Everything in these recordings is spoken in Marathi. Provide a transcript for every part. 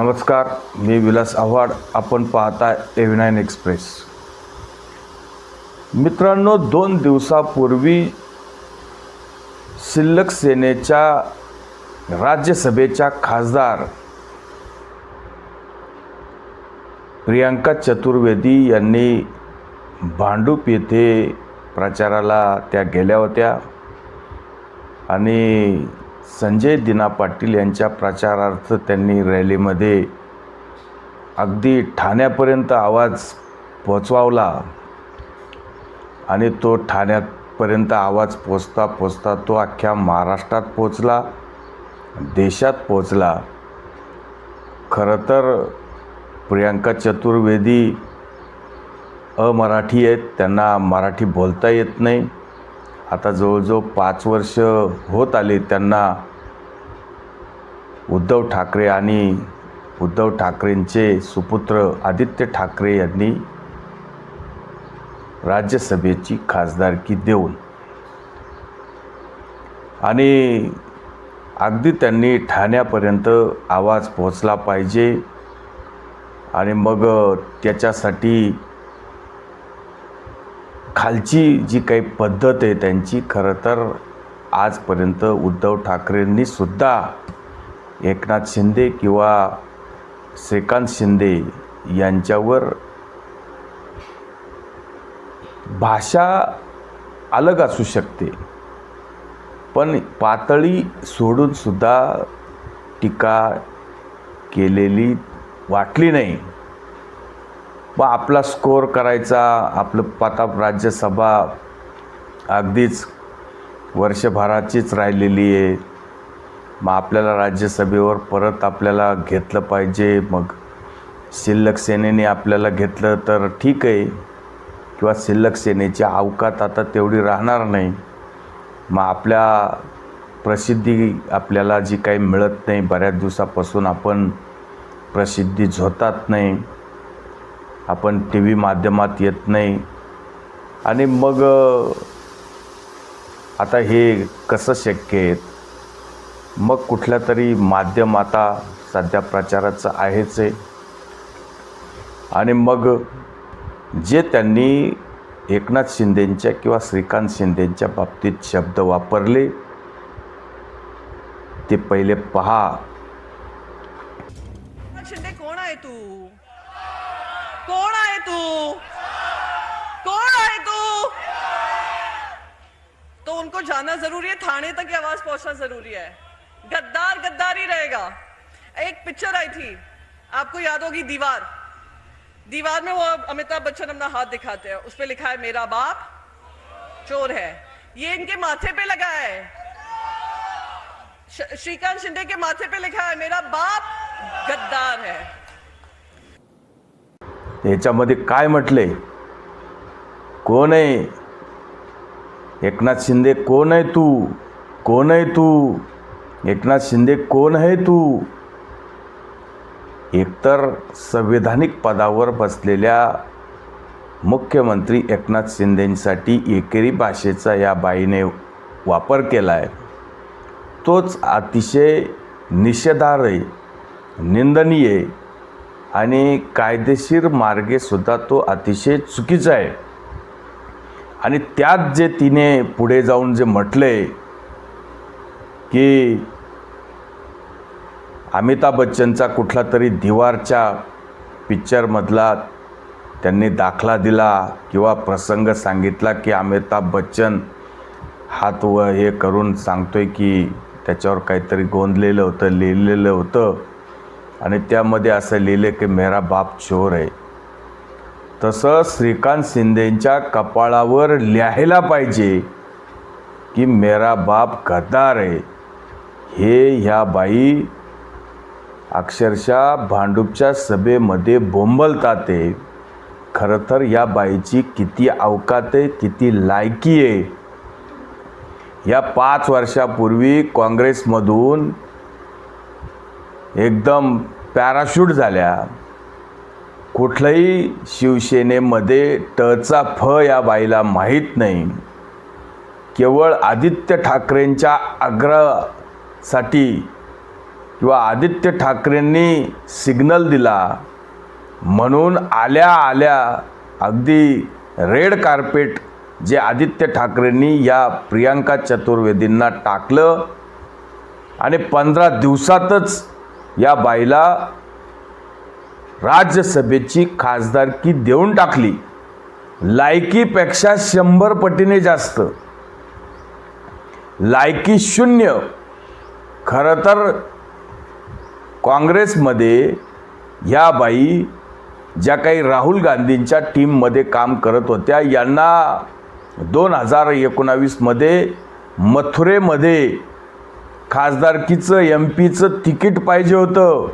नमस्कार मी विलास आव्हाड. आपण पाहता एव्ही नाईन एक्सप्रेस मित्रांनो दोन दिवसापूर्वी शिल्लक सेनेच्या राज्यसभेच्या खासदार प्रियांका चतुर्वेदी यांनी भांडूप येथे प्रचाराला त्या गेल्या होत्या. आणि संजय दिना पाटील यांच्या प्रचारार्थ त्यांनी रॅलीमध्ये अगदी ठाण्यापर्यंत आवाज पोचवावला आणि तो ठाण्यापर्यंत आवाज पोचता पोचता तो अख्ख्या महाराष्ट्रात पोचला देशात पोचला खरं तर प्रियांका चतुर्वेदी अमराठी आहेत त्यांना मराठी बोलता येत नाही. आता जवळजवळ पाच वर्ष होत आले त्यांना उद्धव ठाकरे आणि उद्धव ठाकरेंचे सुपुत्र आदित्य ठाकरे यांनी राज्यसभेची खासदारकी देऊन आणि अगदी त्यांनी ठाण्यापर्यंत आवाज पोचला पाहिजे आणि मग त्याच्यासाठी खालची जी काही पद्धत आहे त्यांची खरं तर आजपर्यंत उद्धव ठाकरेंनीसुद्धा एकनाथ शिंदे किंवा श्रीकांत शिंदे यांच्यावर भाषा अलग असू शकते. पण पातळी सोडूनसुद्धा टीका केलेली वाटली नाही. व आपला स्कोअर करायचा आपलं पाता राज्यसभा अगदीच वर्षभराचीच राहिलेली आहे. मग आपल्याला राज्यसभेवर परत आपल्याला घेतलं पाहिजे. मग शिल्लक सेनेने आपल्याला घेतलं तर ठीक आहे. किंवा शिल्लक सेनेची अवकात आता तेवढी राहणार नाही. मग आपल्या प्रसिद्धी आपल्याला जी काही मिळत नाही बऱ्याच दिवसापासून आपण प्रसिद्धी झोतात नाही. आपण टी व्ही माध्यमात येत नाही. आणि मग आता हे कसं शक्य आहे? मग कुठल्या तरी माध्यम आता सध्या प्रचाराचं आहेच आहे. आणि मग जे त्यांनी एकनाथ शिंदेंच्या किंवा श्रीकांत शिंदेंच्या बाबतीत शब्द वापरले ते पहिले पहा. तू। कौन आहे तू? तो उनको जानना ज़रूरी है, थाने तक आवाज़ पहुँचना ज़रूरी है। गद्दार गद्दार ही रहेगा। एक पिक्चर आई थी, आपको याद होगी दीवार। दीवार में वो अमिताभ बच्चन अपना हाथ दिखाते हैं। उस पर लिखा है, मेरा बाप चोर है। ये इनके माथे पे लगा है। श्रीकांत शिंदे के माथे पे लिखा है, मेरा बाप गद्दार है। याच्यामध्ये काय म्हटले? कोण आहे? एकनाथ शिंदे कोण आहे तू? कोण आहे तू? एकनाथ शिंदे कोण आहे तू? एकतर संविधानिक पदावर बसलेल्या मुख्यमंत्री एकनाथ शिंदेंसाठी एकेरी भाषेचा या बाईने वापर केला आहे तोच अतिशय निषेधार्ह आहे निंदनीय आहे. आणि कायदेशीर मार्गेसुद्धा तो अतिशय चुकीचा आहे. आणि त्यात जे तिने पुढे जाऊन जे म्हटले की अमिताभ बच्चनचा कुठला तरी दिवारच्या पिक्चरमधला त्यांनी दाखला दिला किंवा प्रसंग सांगितला की अमिताभ बच्चन हात व हे करून सांगतोय की त्याच्यावर काहीतरी गोंदलेलं होतं लिहिलेलं होतं. आणि त्यामध्ये असं लिहिलं की मेरा बाप चोर आहे. तसं श्रीकांत शिंदेंच्या कपाळावर लिहायला पाहिजे की मेरा बाप गद्दार आहे. हे ह्या बाई अक्षरशः भांडूपच्या सभेमध्ये बोंबलतात ते खरं तर या बाईची किती अवकात आहे किती लायकी आहे. या पाच वर्षापूर्वी काँग्रेसमधून एकदम पॅराशूट झाल्या. कुठलंही शिवसेनेमध्ये टचा फ या बाईला माहीत नाही. केवळ आदित्य ठाकरेंच्या आग्रहासाठी किंवा आदित्य ठाकरेंनी सिग्नल दिला. म्हणून आल्या आल्या अगदी रेड कार्पेट जे आदित्य ठाकरेंनी या प्रियांका चतुर्वेदींना टाकलं. आणि पंधरा दिवसातच या बाईला राज्यसभेची खासदारकी देऊन टाकली. लायकीपेक्षा शंभर पटीने जास्त. लायकी शून्य. खरं तर काँग्रेसमध्ये ह्या बाई ज्या काही राहुल गांधींच्या टीममध्ये काम करत होत्या यांना दोन हजार एकोणावीसमध्ये मथुरेमध्ये खासदारकीचं एम पीचं तिकीट पाहिजे होतं.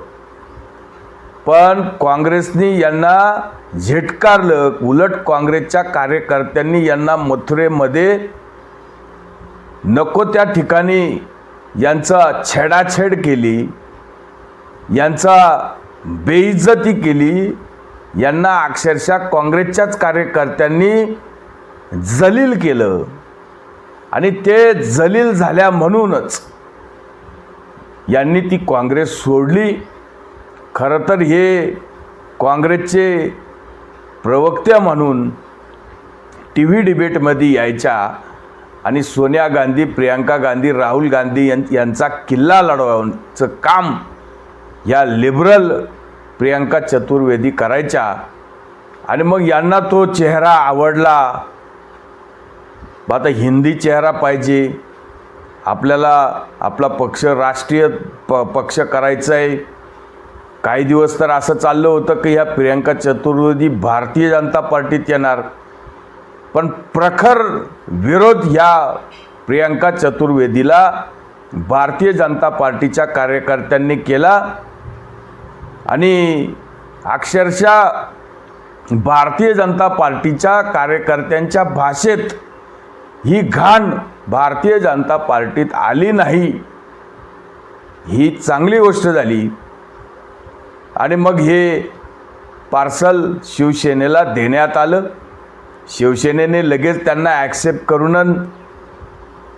पण काँग्रेसनी यांना झेटकारलं. उलट काँग्रेसच्या कार्यकर्त्यांनी यांना मथुरेमध्ये नको त्या ठिकाणी यांचा छेडाछेड केली यांचा बेइज्जती केली. यांना अक्षरशः काँग्रेसच्याच कार्यकर्त्यांनी जलील केलं. आणि ते जलील झाल्या म्हणूनच यांनी ती काँग्रेस सोडली. खरं तर हे काँग्रेसचे प्रवक्त्या म्हणून टी व्ही डिबेटमध्ये यायच्या आणि सोनिया गांधी प्रियांका गांधी राहुल गांधी यां यांचा किल्ला लढवायचं काम या लिबरल प्रियांका चतुर्वेदी करायच्या. आणि मग यांना तो चेहरा आवडला. मग आता हिंदी चेहरा पाहिजे. आपल्याला आपला पक्ष राष्ट्रीय प पक्ष करायचा आहे काही दिवस तर असं चाललं होतं की ह्या प्रियांका चतुर्वेदी भारतीय जनता पार्टीत येणार. पण प्रखर विरोध ह्या प्रियांका चतुर्वेदीला भारतीय जनता पार्टीच्या कार्यकर्त्यांनी केला. आणि अक्षरशः भारतीय जनता पार्टीच्या कार्यकर्त्यांच्या भाषेत ही घाण भारतीय जनता पार्टीत आली नाही. ही चांगली गोष्ट झाली. आणि मग हे पार्सल शिवसेनेला देण्यात आलं. शिवसेनेने लगेच त्यांना ॲक्सेप्ट करून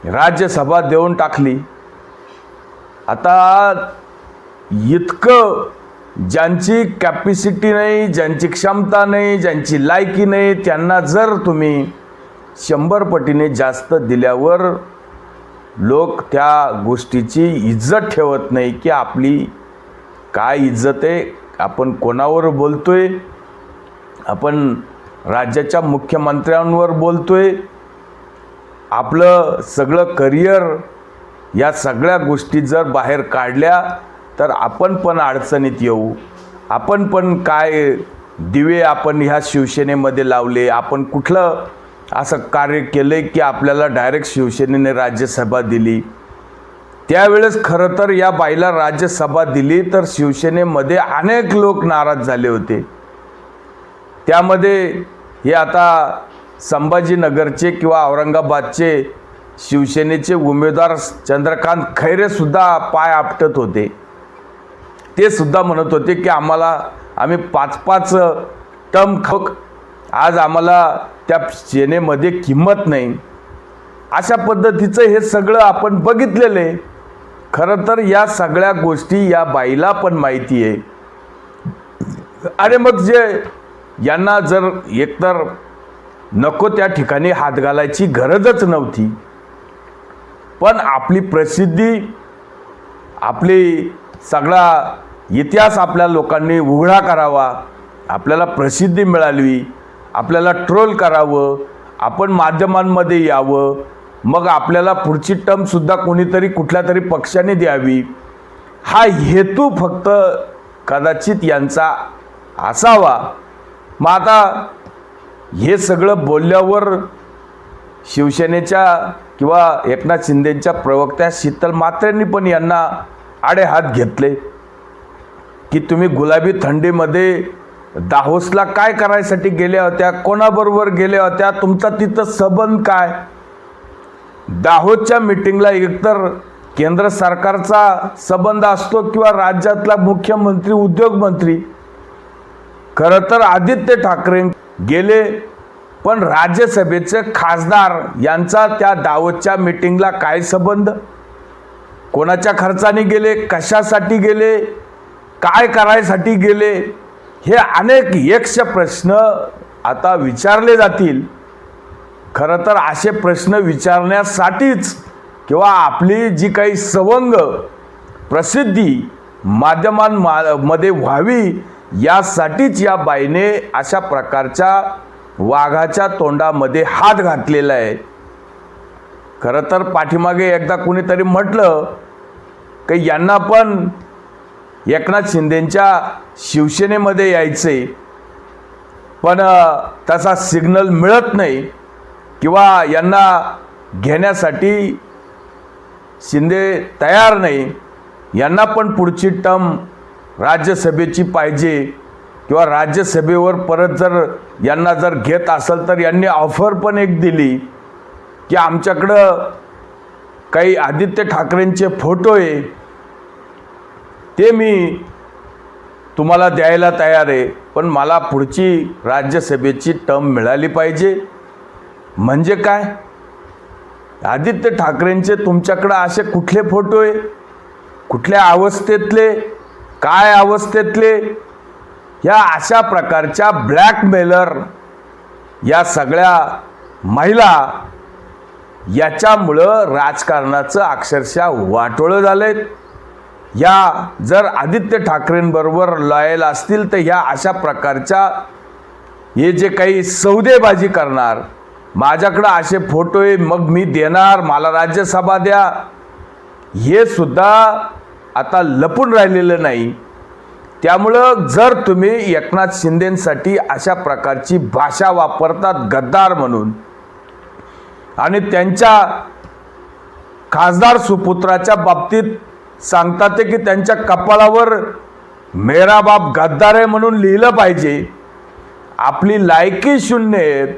राज्यसभा देऊन टाकली. आता इतकं ज्यांची कॅपॅसिटी नाही ज्यांची क्षमता नाही ज्यांची लायकी नाही त्यांना जर तुम्ही शंभर पटीने जास्त दिल्यावर लोक त्या गोष्टीची इज्जत ठेवत नाही की आपली काय इज्जत आहे आपण कोणावर बोलतो आहे आपण राज्याच्या मुख्यमंत्र्यांवर बोलतो आहे आपलं सगळं करिअर या सगळ्या गोष्टी जर बाहेर काढल्या तर आपण पण अडचणीत येऊ. आपण पण काय दिवे आपण ह्या शिवसेनेमध्ये लावले आपण कुठलं असं कार्य केलं आहे की आपल्याला डायरेक्ट शिवसेनेने राज्यसभा दिली. त्यावेळेस खरं तर या बाईला राज्यसभा दिली तर शिवसेनेमध्ये अनेक लोक नाराज झाले होते. त्यामध्ये हे आता संभाजीनगरचे किंवा औरंगाबादचे शिवसेनेचे उमेदवार चंद्रकांत खैरेसुद्धा पाय आपटत होते. ते सुद्धा म्हणत होते की आम्हाला आम्ही पाच पाच टम खक आज आम्हाला त्या सेनेमध्ये किंमत नाही. अशा पद्धतीचं हे सगळं आपण बघितलेलं आहे. खरं तर या सगळ्या गोष्टी या बाईला पण माहिती आहे. अरे मग जे यांना जर एकतर नको त्या ठिकाणी हात घालायची गरजच नव्हती. पण आपली प्रसिद्धी आपली सगळा इतिहास आपल्या लोकांनी उघडा करावा आपल्याला प्रसिद्धी मिळाली आपल्याला ट्रोल करावं आपण माध्यमांमध्ये यावं मग आपल्याला पुढची टर्मसुद्धा कोणीतरी कुठल्या तरी पक्षाने द्यावी. हा हेतू फक्त कदाचित यांचा असावा. मग आता हे सगळं बोलल्यावर शिवसेनेच्या किंवा एकनाथ शिंदेच्या प्रवक्त्या शीतल मात्रेंनी पण यांना आडे हात घेतले की तुम्ही गुलाबी थंडीमध्ये दाहोसला काय करायसाठी गेल्या होत्या? कोणाबरोबर गेल्या होत्या? तुमचा तिथं संबंध काय? दाहोदच्या मिटिंगला एकतर केंद्र सरकारचा संबंध असतो किंवा राज्यातला मुख्यमंत्री उद्योगमंत्री? खरं तर आदित्य ठाकरे गेले पण राज्यसभेचे खासदार यांचा त्या दावतच्या मिटिंगला काय संबंध? कोणाच्या खर्चाने गेले? कशासाठी गेले? काय करायसाठी गेले? हे अनेक यक्ष प्रश्न आता विचारले जातील. खरं तर असे प्रश्न विचारण्यासाठीच किंवा आपली जी काही सवंग प्रसिद्धी माध्यमांमध्ये व्हावी यासाठीच या बाईने अशा प्रकारच्या वाघाच्या तोंडामध्ये हात घातलेला आहे. खरं तर पाठीमागे एकदा कुणीतरी म्हटलं की यांना पण एकनाथ शिंदेंच्या शिवसेनेमध्ये यायचे. पण तसा सिग्नल मिळत नाही किंवा यांना घेण्यासाठी शिंदे तयार नाही. यांना पण पुढची टर्म राज्यसभेची पाहिजे किंवा राज्यसभेवर परत जर यांना जर घेत असेल तर यांनी ऑफर पण एक दिली की आमच्याकडं काही आदित्य ठाकरेंचे फोटो आहे. ते मी तुम्हाला द्यायला तयार आहे. पण मला पुढची राज्यसभेची टर्म मिळाली पाहिजे. म्हणजे काय? आदित्य ठाकरेंचे तुमच्याकडं असे कुठले फोटो आहे? कुठल्या अवस्थेतले? काय अवस्थेतले? या अशा प्रकारच्या ब्लॅकमेलर या सगळ्या महिला याच्यामुळं राजकारणाचं अक्षरशः वाटोळं झालंय. या जर आदित्य ठाकरेंबरोबर लॉयल असतील तर ह्या अशा प्रकारच्या हे जे काही सौदेबाजी करणार माझ्याकडं असे फोटो आहे मग मी देणार मला राज्यसभा द्या हे सुद्धा आता लपून राहिलेलं नाही. त्यामुळं जर तुम्ही एकनाथ शिंदेसाठी अशा प्रकारची भाषा वापरतात गद्दार म्हणून आणि त्यांच्या खासदार सुपुत्राच्या बाबतीत सांगतात ते की त्यांच्या कपाळावर मेरा बाप गद्दार आहे म्हणून लिहिलं पाहिजे. आपली लायकी शून्य आहेत.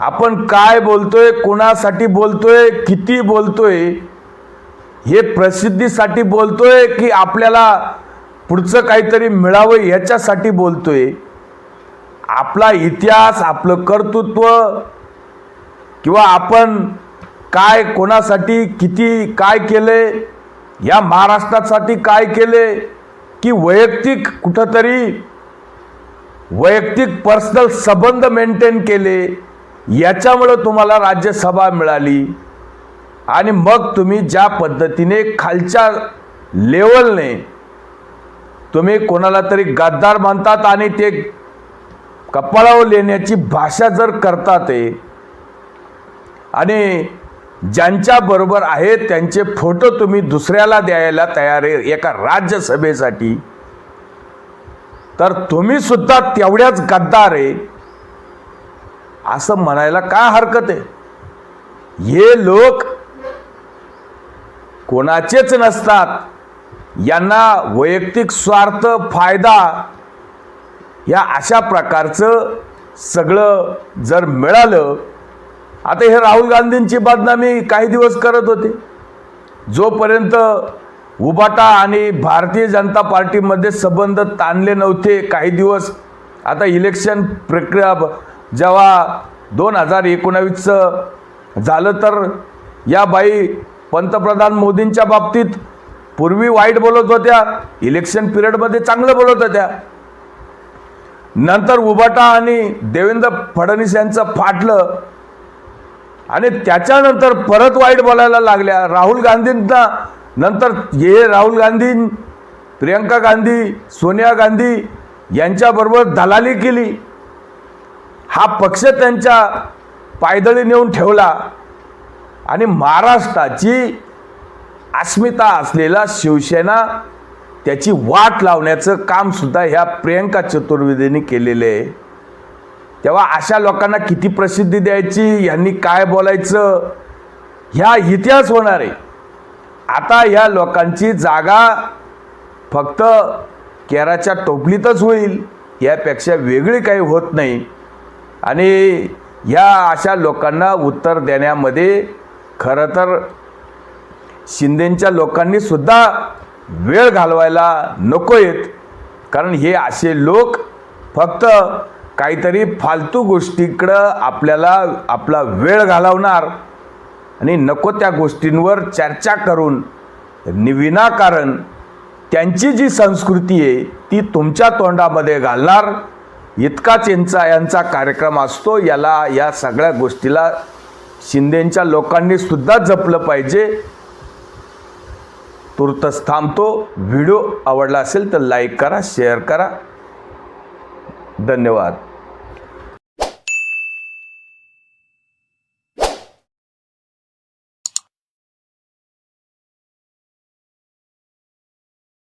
आपण काय बोलतोय कोणासाठी बोलतोय किती बोलतोय हे प्रसिद्धीसाठी बोलतोय की आपल्याला पुढचं काहीतरी मिळावं याच्यासाठी बोलतोय. आपला इतिहास आपलं कर्तृत्व किंवा आपण काय कोणासाठी किती काय केले या महाराष्ट्रासाठी काय केले की वैयक्तिक कुठंतरी वैयक्तिक पर्सनल संबंध मेंटेन केले याच्यामुळं तुम्हाला राज्यसभा मिळाली. आणि मग तुम्ही ज्या पद्धतीने खालच्या लेवलने तुम्ही कोणाला तरी गद्दार म्हणतात आणि ते कपाळावर लेण्याची भाषा जर करतात ते आणि ज्यांच्या बरोबर आहे त्यांचे फोटो तुम्ही दुसऱ्याला द्यायला तयार आहे एका राज्यसभेसाठी. तर तुम्ही सुद्धा तेवढ्याच गद्दार आहे. असं म्हणायला काय हरकत आहे? हे लोक कोणाचेच नसतात. यांना वैयक्तिक स्वार्थ फायदा या अशा प्रकारचं सगळं जर मिळालं आता हे राहुल गांधींची बदनामी काही दिवस करत होते. जोपर्यंत उबाटा आणि भारतीय जनता पार्टीमध्ये संबंध ताणले नव्हते काही दिवस आता इलेक्शन प्रक्रिया जेव्हा दोन हजार एकोणावीसचं झालं तर या बाई पंतप्रधान मोदींच्या बाबतीत पूर्वी वाईट बोलत होत्या इलेक्शन पिरियडमध्ये चांगलं बोलत होत्या. नंतर उबाटा आणि देवेंद्र फडणवीस यांचं फाटलं आणि त्याच्यानंतर परत वाईट बोलायला लागल्या. राहुल गांधींना नंतर हे राहुल गांधी प्रियंका गांधी सोनिया गांधी यांच्याबरोबर दलाली केली. हा पक्ष त्यांच्या पायदळी नेऊन ठेवला. आणि महाराष्ट्राची अस्मिता असलेला शिवसेना त्याची वाट लावण्याचं कामसुद्धा ह्या प्रियंका चतुर्वेदींनी केलेलं आहे. तेव्हा अशा लोकांना किती प्रसिद्धी द्यायची यांनी काय बोलायचं? ह्या इतिहास होणार आहे. आता ह्या लोकांची जागा फक्त केराच्या टोपलीतच होईल यापेक्षा वेगळी काही होत नाही. आणि ह्या अशा लोकांना उत्तर देण्यामध्ये खरं तर शिंदेच्या लोकांनी सुद्धा वेळ घालवायला नको आहेत कारण हे असे लोक फक्त काहीतरी फालतू गोष्टीकडं आपल्याला आपला वेळ घालवणार आणि नको त्या गोष्टींवर चर्चा करून नि विनाकारण त्यांची जी संस्कृती आहे ती तुमच्या तोंडामध्ये घालणार. इतकाच यांचा यांचा कार्यक्रम असतो. याला या सगळ्या गोष्टीला शिंदेच्या लोकांनी सुद्धा जपलं पाहिजे. तुर्तच थांबतो. व्हिडिओ आवडला असेल तर लाईक करा शेअर करा. धन्यवाद.